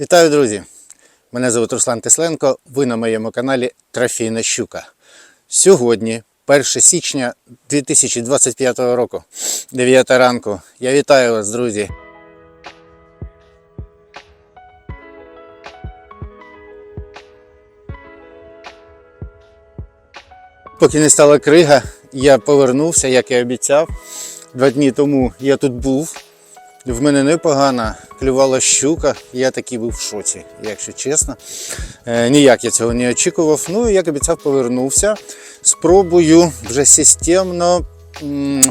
Вітаю, друзі! Мене звуть Руслан Тесленко. Ви на моєму каналі Трофійна Щука. Сьогодні, 1 січня 2025 року, 9 ранку. Я вітаю вас, друзі! Поки не стала крига, я повернувся, як і обіцяв. Два дні тому я тут був. В мене непогано клювала щука, я такий був в шоці, якщо чесно. Е, ніяк я цього не очікував. Ну, як обіцяв, повернувся. Спробую вже системно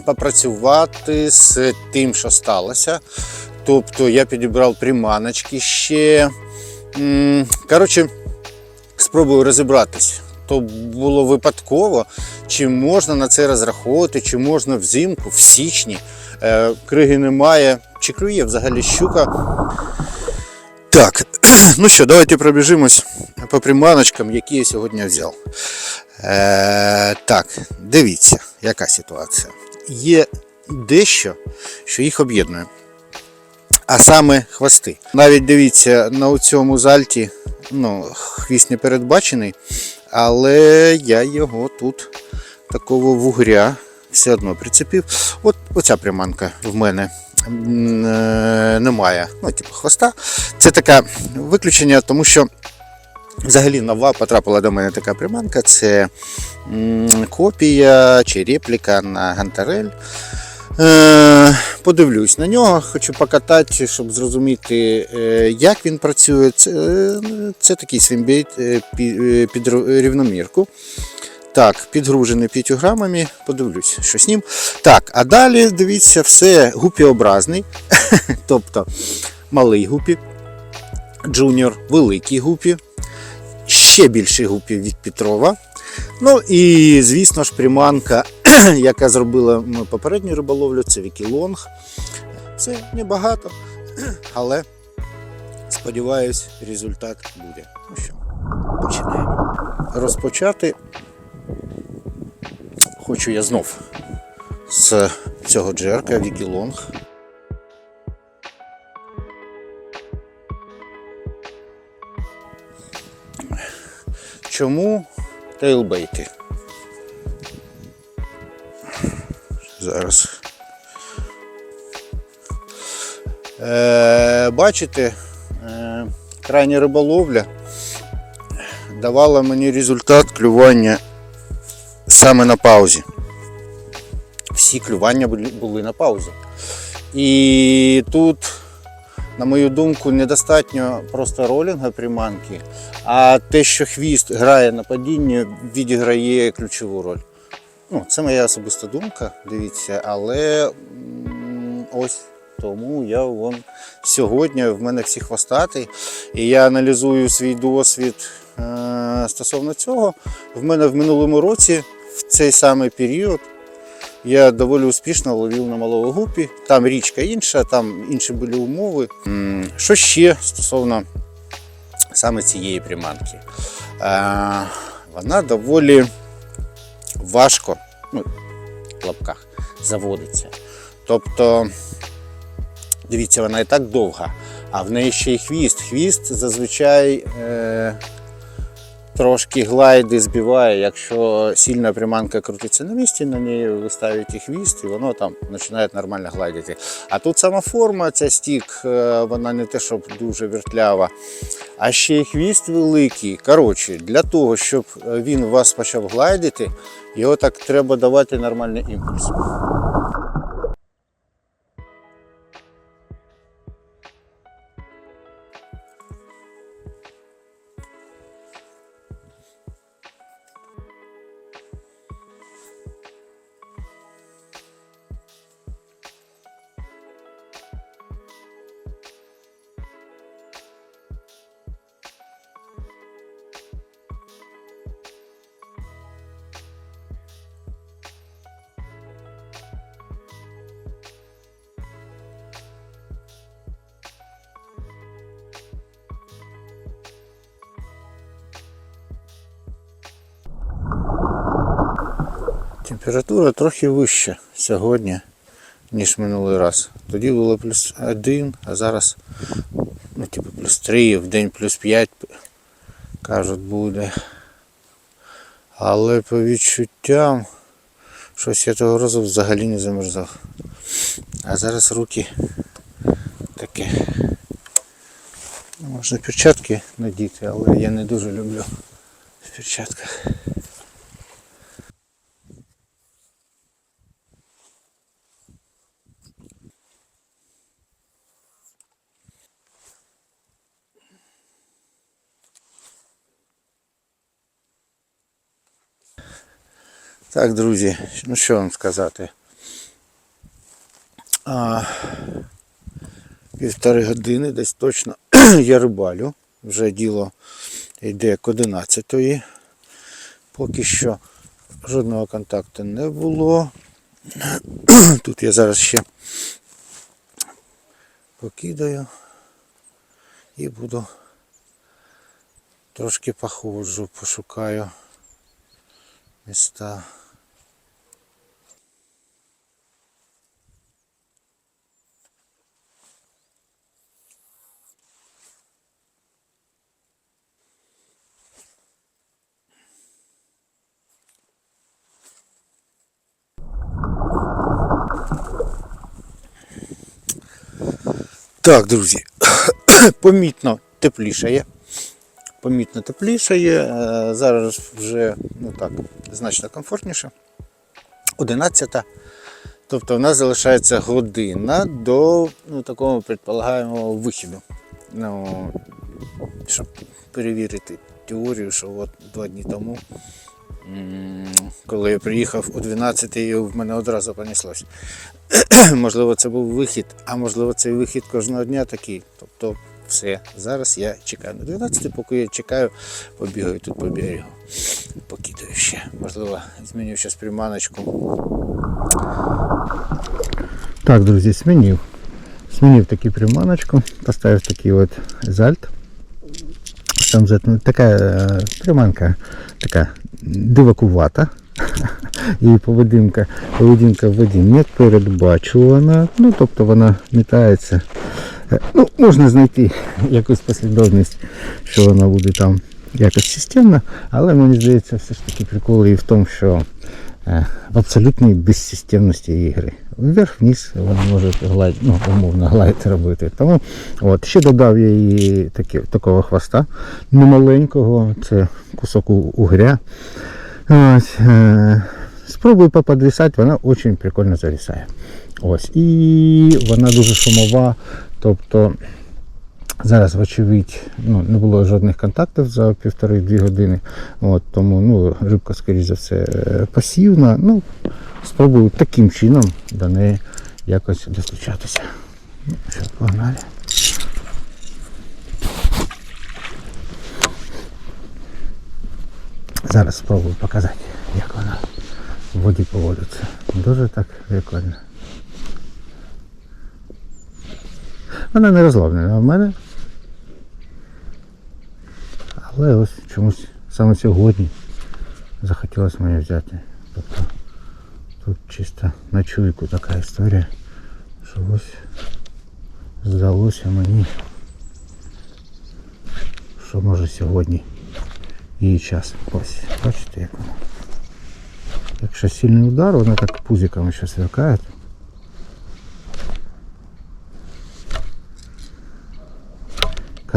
попрацювати з тим, що сталося. Тобто я підібрав приманочки ще. Коротше, спробую розібратись. То було випадково, чи можна на це розраховувати, чи можна взимку, в січні. Е, криги немає, чи клює взагалі щука. Так, ну що, давайте пробіжимось по приманочкам, які я сьогодні взяв. Е, так, дивіться, яка ситуація. Є дещо, що їх об'єднує. А саме хвости. Навіть дивіться, на цьому зальті ну, хвіст не передбачений, але я його тут такого вугря все одно прицепив. От оця приманка в мене немає. Ну, типу, хвоста. Це таке виключення, тому що взагалі нова потрапила до мене така приманка. Це копія чи репліка на Ганtarель. Е, подивлюсь на нього, хочу покатати, щоб зрозуміти, е, як він працює. Це, е, це такий е, е, під рівномірку. Так, підгружений 5 подивлюсь, що з ним. Так, а далі дивіться, все гупіобразний, тобто малий гупі, джуніор, великий гупі, ще більший гупі від Петрова. Ну і, звісно ж, приманка, яка зробила попередню риболовлю, це Вікілонг. Це небагато, але сподіваюсь, результат буде. Ну що, починаємо. Розпочати хочу я знов з цього джерка Вікілонг. Чому тейлбейти? Зараз. Е, бачите, е, крайня риболовля давала мені результат клювання саме на паузі. Всі клювання були, на паузі. І тут, на мою думку, недостатньо просто ролінга приманки, а те, що хвіст грає на падінні, відіграє ключову роль. Ну, це моя особиста думка, дивіться, але ось тому я вон сьогодні в мене всі хвостатий, і я аналізую свій досвід е, стосовно цього. В мене в минулому році, в цей самий період, я доволі успішно ловив на малого гупі. Там річка інша, там інші були умови. Що ще стосовно саме цієї приманки? Вона доволі важко, ну, в лапках, заводиться. Тобто, дивіться, вона і так довга, а в неї ще й хвіст. Хвіст зазвичай е, трошки глайди збиває, якщо сильна приманка крутиться на місці, на неї ви ставите хвіст, і воно там починає нормально гладити. А тут сама форма, ця стік, е, вона не те, щоб дуже вертлява, а ще й хвіст великий. Коротше, для того, щоб він у вас почав гладити, його так треба давати нормальний імпульс. Температура трохи вища сьогодні, ніж минулий раз. Тоді було плюс один, а зараз ну, типу, плюс 3, в день плюс 5, кажуть, буде. Але по відчуттям, щось я того разу взагалі не замерзав. А зараз руки таке. Ну, Можна перчатки надіти, але я не дуже люблю в перчатках. Так, друзі, ну що вам сказати? А, півтори години десь точно я рибалю. Вже діло йде к 11 Поки що жодного контакту не було. Тут я зараз ще покидаю і буду трошки походжу, пошукаю міста. Так, друзі, помітно теплішає. Помітно теплішає. Е, Зараз вже ну так, значно комфортніше. 11. Тобто в нас залишається година до ну, такого предполагаємого вихіду. Ну, щоб перевірити теорію, що от два дні тому, коли я приїхав о 12 і в мене одразу понеслось. можливо, це був вихід, а можливо, цей вихід кожного дня такий. Тобто, все, зараз я чекаю на 12, поки я чекаю, побігаю тут по берегу. Покидаю ще. Можливо, зміню щось приманочку. Так, друзі, змінив. Змінив таку приманочку, поставив такий от зальт. Там за- ну, така е, приманка така дивакувата. І поведінка, поведінка в воді не передбачувана. Ну, тобто вона мітається. Е, Ну, можна знайти якусь послідовність, що вона буде там якось системна, але мені здається, все ж таки прикол і в тому, що е, в абсолютній безсистемності ігри. Вверх-вниз вона може гладь, ну, умовно гладити робити. Тому от, ще додав я їй такі, такого хвоста немаленького, це кусок угря. Ось, е, спробую поподвісати, вона дуже прикольно завісає. Ось. І вона дуже шумова. Тобто зараз, вочевидь, ну, не було жодних контактів за півтори-дві години. От, тому ну, рибка, скоріш за все, е, пасивна. Ну, спробую таким чином до неї якось достучатися. Ну, що, погнали. Зараз спробую показати, як вона в воді поводиться. Дуже так прикольно. Вона не розловлена в мене. Але ось чомусь саме сьогодні захотілося мені взяти. Тобто тут чисто на чуйку така історія, що ось здалося мені, що може сьогодні її час. Ось, бачите, як вона. Якщо сильний удар, вона так пузиком ще сверкає.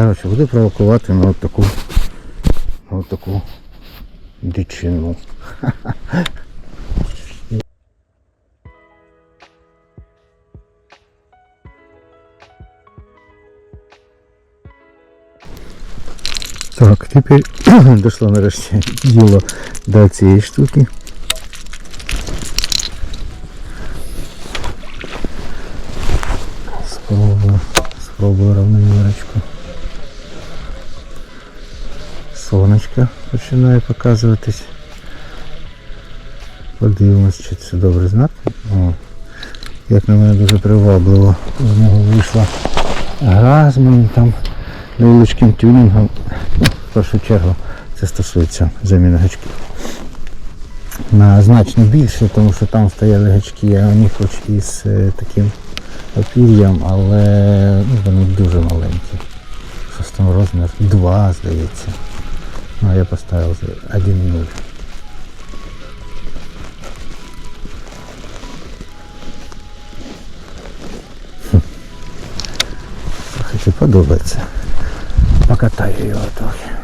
Коротше, буду провокувати на от таку, от таку дичину. Так, тепер дошло нарешті діло до цієї штуки. Спробую, спробую равномірочку. Сонечко починає показуватись. Подивимось, чи це добрий знак. О, як на мене дуже привабливо. З нього вийшла гра з моїм там невеличким тюнінгом. В першу чергу це стосується заміни гачків. На значно більше, тому що там стояли гачки, а вони хоч із е, таким опір'ям, але ну, вони дуже маленькі. щось там розмір 2, здається. Ну, а я поставив 1.0. Хм. Трохи подобається. Покатаю його трохи.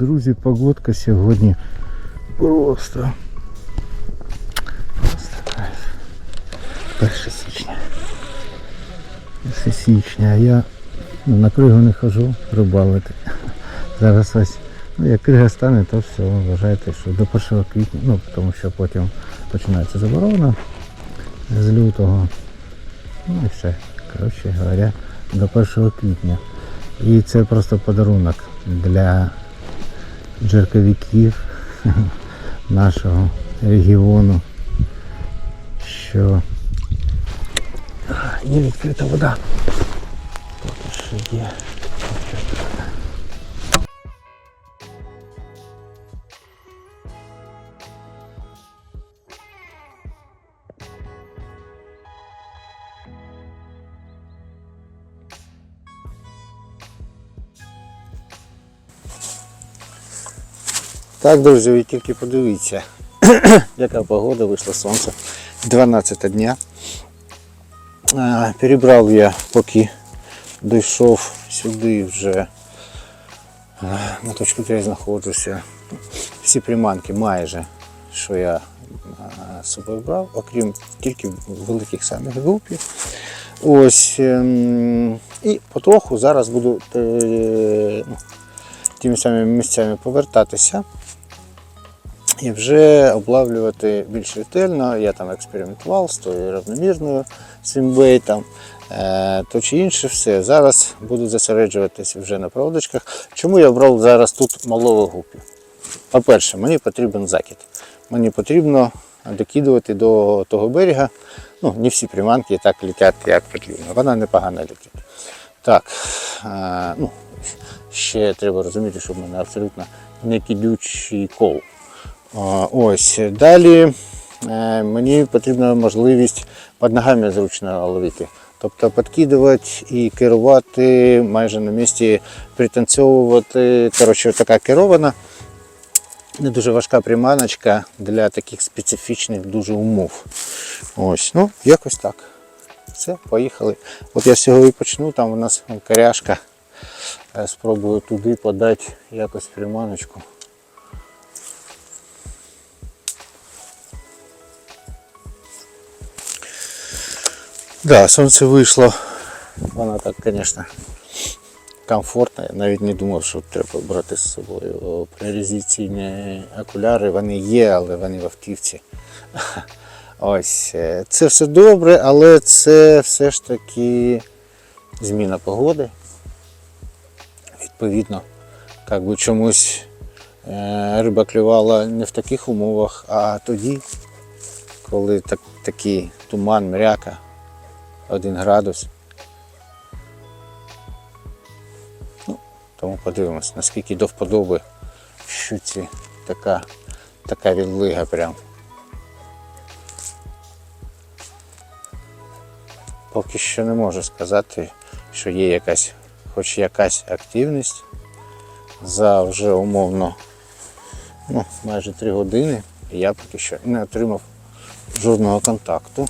Друзі, погодка сьогодні просто. Просто кайф. 1 січня. 1 січня, а я ну, на кригу не хожу рибалити. Зараз ось, ну як крига стане, то все, вважайте, що до 1 квітня, ну тому що потім починається заборона з лютого. Ну і все. Коротше говоря, до 1 квітня. І це просто подарунок для джерковиків нашого регіону, що є відкрита вода. Поки що є. Так, друзі, ви тільки подивіться, яка погода, вийшло сонце. 12 дня. Перебрав я, поки дійшов сюди вже на точку, де я знаходжуся. Всі приманки майже, що я з собою брав, окрім тільки великих самих групів. Ось ем, і потроху зараз буду е, тими самими місцями повертатися і вже облавлювати більш ретельно. Я там експериментував з тою рівномірною свімбейтом, е, то чи інше все. Зараз буду зосереджуватися вже на проводочках. Чому я обрав зараз тут малого гупі? По-перше, мені потрібен закид. Мені потрібно докидувати до того берега. Ну, не всі приманки так летять, як потрібно. Вона непогано летить. Так, е, ну, ще треба розуміти, що в мене абсолютно не кидючий кол. Ось. Далі е, мені потрібна можливість під ногами зручно ловити. Тобто підкидувати і керувати майже на місці, пританцьовувати. Коротше, така керована, не дуже важка приманочка для таких специфічних дуже умов. Ось, ну, якось так. Все, поїхали. От я з цього і почну, там у нас коряшка. Е, Спробую туди подати якось приманочку. Да, сонце вийшло. Воно так, звісно, комфортно. Я навіть не думав, що треба брати з собою прорізаційні окуляри. Вони є, але вони в автівці. Ось. е, Це все добре, але це все ж таки зміна погоди. Відповідно, як би чомусь е, риба клювала не в таких умовах, а тоді, коли так, такий туман, мряка. 1 градус. Ну, тому подивимось, наскільки до вподоби щуці така, така відлига прям. Поки що не можу сказати, що є якась, хоч якась активність за вже умовно ну, майже 3 години. Я поки що не отримав жодного контакту.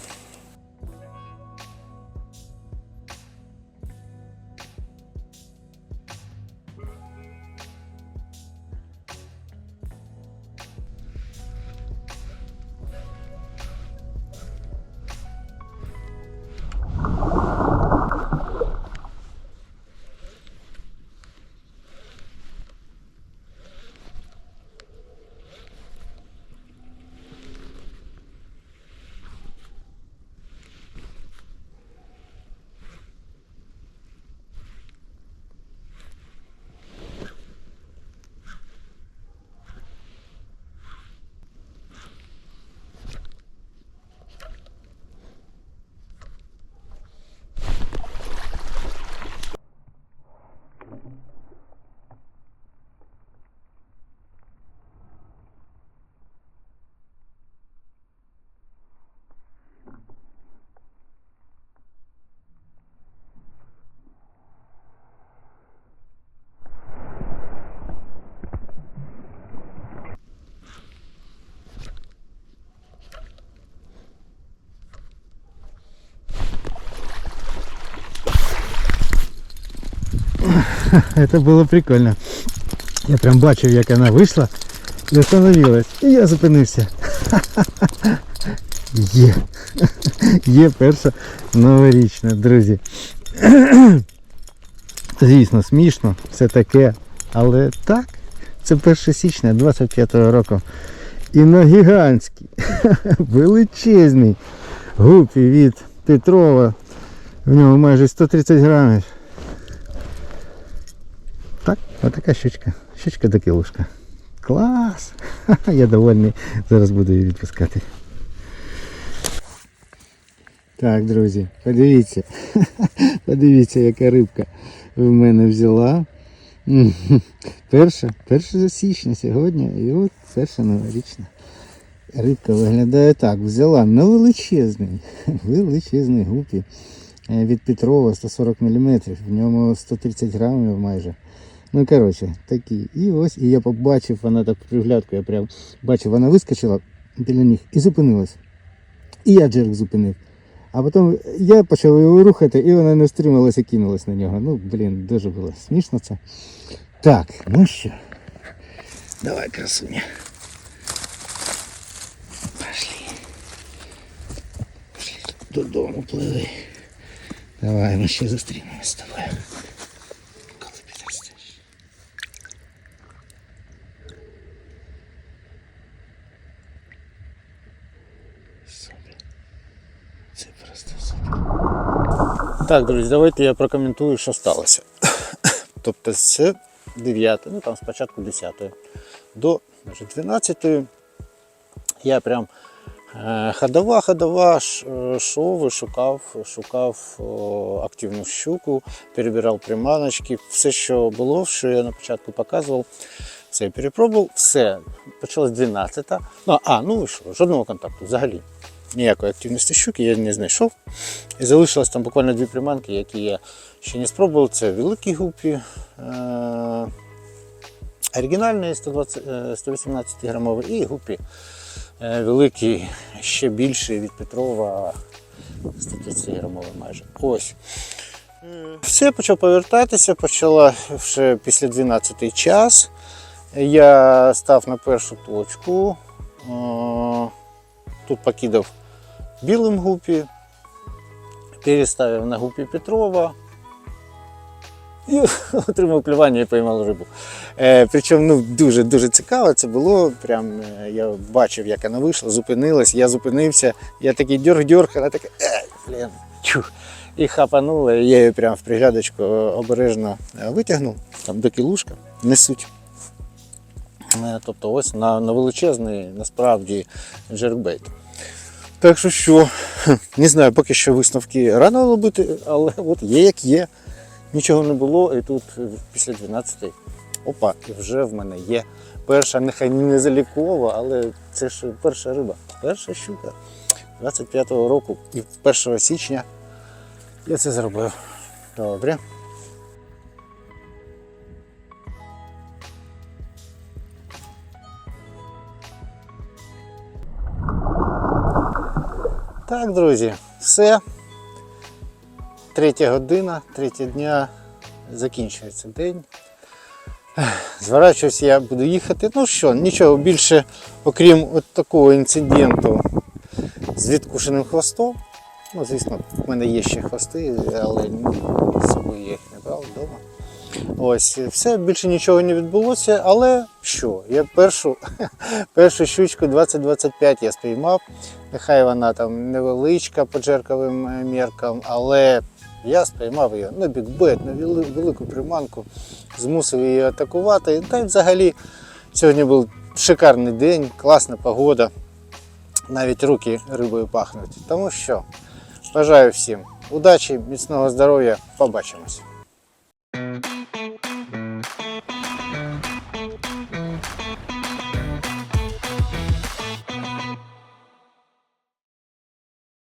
Это было прикольно. Я прям бачив, як вона вийшла і остановилась. І я зупинився. Є. Є перша новорічна, друзі. Звісно, смішно, все таке. Але так, це 1 січня 25-го року. І на гігантський, величезний гупі від Петрова. В нього майже 130 грамів. Так, отака щучка. Щучка до кілушка. Клас! Я довольний. Зараз буду її відпускати. Так, друзі, подивіться. Подивіться, яка рибка в мене взяла. Перша, перша січня сьогодні. І от перша новорічна. Рибка виглядає так. Взяла на величезний, величезний гупі е, від Петрова 140 мм. В ньому 130 грамів майже. Ну, коротше, такі. І ось, і я побачив, вона так приглядку, я прям бачив, вона вискочила біля них і зупинилась. І я джерк зупинив. А потім я почав його рухати, і вона не стрималася, кинулась на нього. Ну, блін, дуже було смішно це. Так, ну що. Давай, красуня. Пошли. Пошли додому пливи. Давай, ми ще зустрінемось з тобою. Коли підростеш. Супер. Це просто супер. Так, друзі, давайте я прокоментую, що сталося. Тобто з 9, ну там спочатку 10 до 12 я прям е, ходова, ходова, ш- і шукав, шукав активну щуку, перебирав приманочки, все, що було, що я на початку показував, все я перепробував, все. Почалась 12. Ну, а, ну і що, жодного контакту взагалі. Ніякої активності щуки я не знайшов. І залишилось там буквально дві приманки, які я ще не спробував. Це великі гупі. Е- оригінальний 120, е, 118 грамовий і гупі е, великий, ще більший від Петрова 130 грамовий майже. Ось. Все почав повертатися, почала вже після 12 час. Я став на першу точку. Тут покидав білим гупі, переставив на гупі Петрова і отримав клювання і поймав рибу. Е, причому ну, дуже-дуже цікаво це було. Прям е, я бачив, як вона вийшла, зупинилась, я зупинився, я такий дьорг-дьорг, вона така, е, блін, чух. І хапанула, і я її прям в приглядочку обережно е, витягнув, там до кілушка, несуть. Е, Тобто ось на, на величезний насправді джеркбейт. Так що що, не знаю, поки що висновки рано робити, але от є як є. Нічого не було, і тут е, після 12 опа, і вже в мене є перша, нехай не залікова, але це ж перша риба, перша щука 25-го року і 1 січня я це зробив. Добре. Так, друзі, все. Третя година, третя дня, закінчується день. Зворачуюсь, я буду їхати. Ну що, нічого більше, окрім от такого інциденту з відкушеним хвостом. Ну, звісно, в мене є ще хвости, але з собою я їх не брав вдома. Ось, все, більше нічого не відбулося, але що? Я першу, першу щучку 2025 я спіймав. Нехай вона там невеличка по джерковим е, міркам, але я спіймав її на бікбет, на велику приманку, змусив її атакувати. Та й взагалі сьогодні був шикарний день, класна погода. Навіть руки рибою пахнуть. Тому що бажаю всім удачі, міцного здоров'я, побачимось.